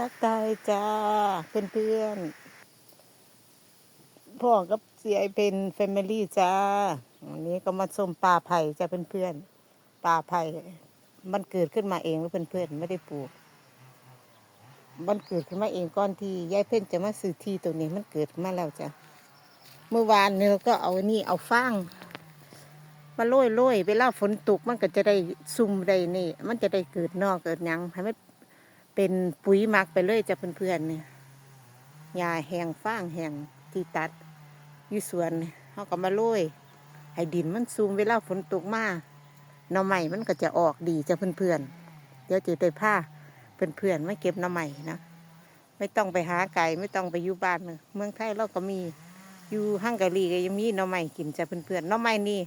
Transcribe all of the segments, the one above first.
ทักทายจ้าเพื่อนเพื่อนพ่อกับเสียเป็นแฟมิลี่จ้าวันนี้ก็มาส้มปลาไผ่จ้าเพื่อนเพื่อนปลาไผ่มันเกิดขึ้นมาเองแล้วเพื่อนเพื่อนไม่ได้ปลูก มันเกิดขึ้นมาเองก่อนที่ยายเพ่นจะมาซื้อที่ตรงนี้มันเกิดมาแล้วจ้ะเมื่อวานเนี่ยเราก็เอานี่เอาฟางมาโรยโรยเวลาฝนตกมันก็จะได้ซุ่มได้นี่ มันจะได้เกิดนอกเกิดยังให้มัน เป็นปุ๋ยหมักไปเลยจ้ะเพื่อนๆเนี่ยหญ้าแห้งฟางแห้งที่ตัดอยู่สวนเขาก็มาโรยให้ดินมันซูมเวลาฝนตกมาหน่อใหม่มันก็จะออกดีจ้ะเพื่อนๆเดี๋ยวจะได้ผ้าเพื่อนๆไม่เก็บหน่อใหม่นะไม่ต้องไปหาไก่ไม่ต้องไปอยู่บ้านเมืองไทยเราก็มีอยู่ฮังการีก็ยังมีหน่อใหม่กินจ้ะเพื่อนๆหน่อใหม่นี่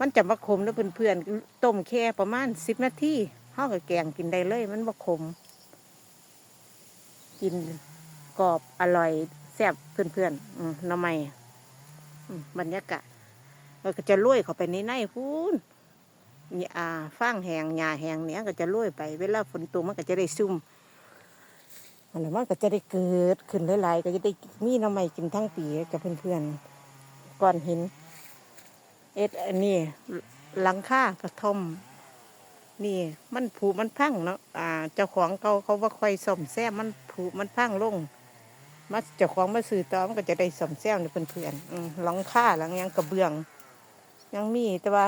มันจะมาขมแล้วเพื่อนๆต้มแค่ประมาณสิบนาทีเขาก็แกงกินได้เลย มันบ่ขม กินกรอบอร่อยแซ่บเพื่อนๆอืมน้ำไม่บรรยากาศเราก็จะลุยเข้าไปในในพูนนี่อาฟางแหงหญ้าแหงเนี้ยก็จะลุยไป เวลาฝนตกมันก็จะได้ซุ่มอันนั้นมันก็จะได้เกิดขึ้นหลายๆก็จะได้มีน้ำไม่กินทั้งปีกับเพื่อนๆก่อนเห็นเอ็ดอันนี้หลังคากระท่อม นี่มันผุมันพังเนาะอ่าเจ้าของเขาเขาว่าค่อยซ่มแซมมันผุมันพังลงมาเจ้าของมาซื้อต่อมันก็จะได้ซ่มแซมในเพื่อนๆอืมหลังคาหลังยังกระเบื้อง ยังมีแต่ว่า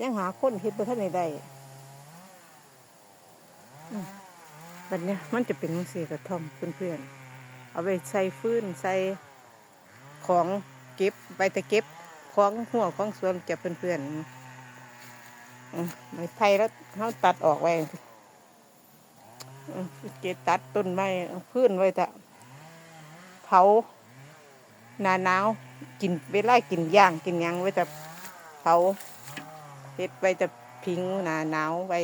ยังหาคนเฮ็ดบ่ทันได้ได้บัดเนี้ยมันจะเป็นจังซี่กระท่อมเพื่อนๆเอาไปใส่ฟืนใส่ของเก็บไปแต่เก็บของหัวของสวนจะเพื่อนๆอืม ไม้ไผ่แล้วเขาตัดออกไว้เกตัดต้นไม้พื้นไว้แต่เผาหนาหนาวกินเวลากินย่างกินยังไว้แต่เผาเฮ็ดไว้แต่พิงหนาหนาวไว้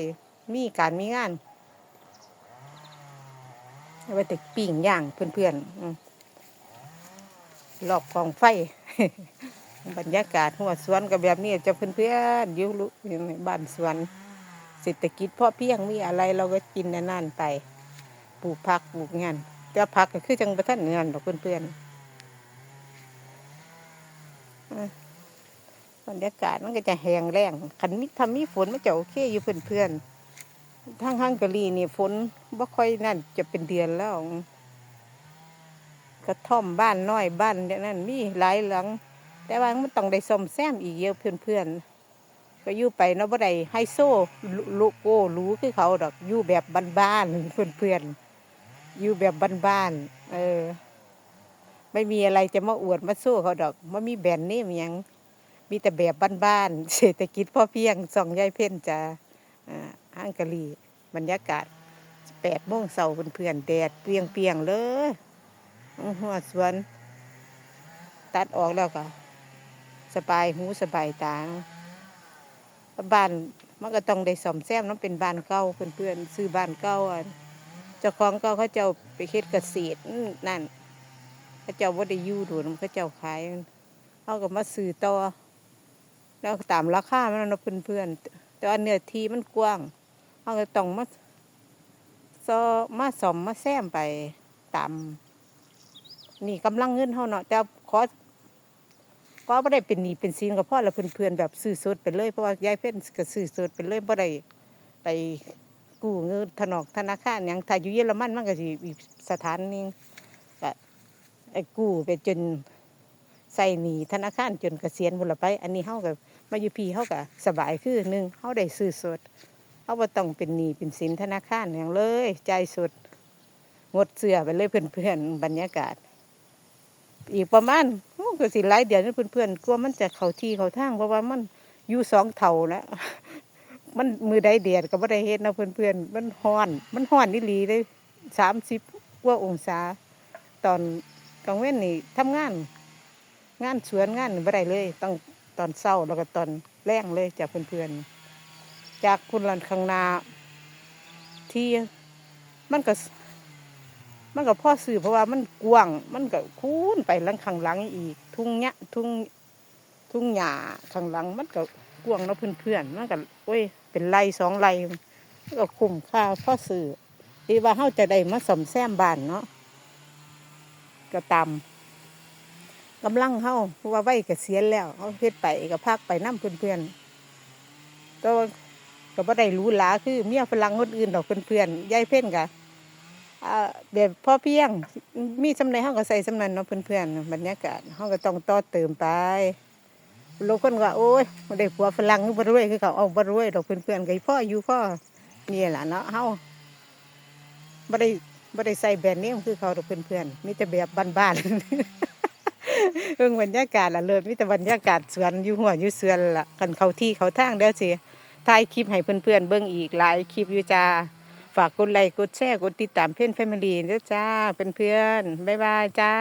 มีการมีงานไว้แต่ปิ้งย่างเพื่อนๆอืมรอบกองไฟ บรรยากาศหัวสวนกับแบบนี้จะเพื่อนๆอยู่ลุอยู่ในบ้านสวนเศรษฐกิจพอเพียงมีอะไรเราก็กินนั่นไปปลูกผักปลูกงานแต่ผักก็คือจังประท่านเงินดอกเพื่อนๆอะบรรยากาศมันก็จะแห้งแล้งขันมิทำมีฝนมันจะโอเคอยู่เพื่อนๆทางฮังการีนี่ฝนบ่ค่อยนั่นจะเป็นเดือนแล้วกระท่อมบ้านน้อยบ้านนั้นมีหลายหลัง แต่ว่ามันต้องได้ซ่อมแซมอีกเยอะเพื่อนๆ ก็อยู่ไปเนาะบ่ได้ไฮโซลุลุโก้รู้คือเขาดอกอยู่แบบบ้านๆเพื่อนๆอยู่แบบบ้านๆเออ ไม่มีอะไรจะมาอวดมาสู้เขาดอกไม่มีแบรนด์เนมหยังมีแต่แบบบ้านๆเศรษฐกิจพอเพียงสองยายเพ่นจ้าอ่าห้างกะลีบรรยากาศแปดโมงเสาร์เพื่อนๆแดดเปรียงๆเลยหัวสวน ตัดออกแล้วก็ สบายหูสบายตาเนาะบ้านมันก็ต้องได้ซ่อมแซมเนาะเป็นบ้านเก่าเพื่อนๆซื้อบ้านเก่าเจ้าของเก่าเขาเจ้าไปเฮ็ดเกษตรนั่นเขาเจ้าว่าได้ยู่ดูนเขาเจ้าขายเขาก็มาซื้อต่อแล้วตามราคามันเนะเพื่อนๆแต่ว่าเนื้อที่มันกว้างเขาก็ต้องมาซอมาซ่อมมาแซมไปตามนี่กำลังเงินเขาเนาะแต่ขอ ก็ไม่ได้เป็นหนี้เป็นสินกับพ่อและเพื่อนๆแบบซื้อสดไปเลยเพราะว่ายายเพ่นก็ซื้อสดไปเลยไม่ได้ไปกู้เงินธนอกธนาคารอย่างถ้าอยู่เยอรมันมันก็สิอีกสถานหนึงก็ไอ้กู้ไปจนใส่หนี้ธนาคารจนเกษียณหมดละไป อันนี้เฮาก็มาอยู่พี่เฮาก็สบายคือหนึ่งเฮาได้ซื้อสดเฮาบ่ต้องเป็นหนี้เป็นสินธนาคารอย่างเลยจ่ายสดงดเสื้อไปเลยเพื่อนๆบรรยากาศ อีกประมาณโอ้ก็สิหลายเดือนนะเพื่อนๆกลัวมันจะเข้าที่เข้าทางเพราะว่ามันอยู่สองเท่าแล้วมันมือใดเดียดก็บ่ได้เฮ็ดนะเพื่อนๆมันฮ้อน มันฮ้อนนี่หลีเลยสามสิบกว่าองศา ตอนกลางเว้นนี่ทำงาน งานสวนงานนี่บ่ได้เลยต้องตอนเช้าแล้วก็ตอนแรงเลยจากเพื่อนๆจากคุณลันข้างนาที่มันก็ มันก็พ่อซื้อเพราะว่ามันกว้าง มันก็คูนไปหลังข้างหลังอีก ทุ่งเนี้ยทุ่งทุ่งหญ้าข้างหลัง มันก็กว้างเนาะเพื่อนๆมันก็โอ้ยเป็นไรสองไรมันก็คุ้มค่าพ่อซื้อที่ว่าเฮาจะได้มาซ่อมแซมบ้านเนาะก็ตามกำลังเฮาเพราะว่าไหว้เกษียณแล้วเฮาเฮ็ดไปก็พักไปนํเพื่อนๆก็ก็บ่ได้รูหราคือเมียฝรั่งคนอื่นดอกเพื่อนๆยายเพ่นก็อ่า แบบพ่อเพียง มีสำไรเฮาก็ใส่สำนั้นเนาะเพื่อนๆบรรยากาศเฮาก็ต้องต่อเติมไปบางคนก็โอ้ยบ่ได้ผัวฝรั่งบรวยคือเขาเอาบ่รวยดอกเพื่อนๆก็พ่ออยู่พ่อนี่แหละเนาะเฮาบ่ได้บ่ได้ใส่แบรนด์เนมคือเขาดอกเพื่อนๆมีแต่แบบบ้านๆเรื่องบรรยากาศล่ะเลิศมีแต่บรรยากาศสวนอยู่หัวอยู่เสือนละกันเขาที่เขาทางเด้อสิถ่ายคลิปให้เพื่อนๆเบิ่งอีกหลายคลิปอยู่จ้า ฝากกดไลค์กดแชร์กดติดตามเพื่อนแฟมิลี่ด้วยจ้าเพื่อนๆบ๊ายบายจ้า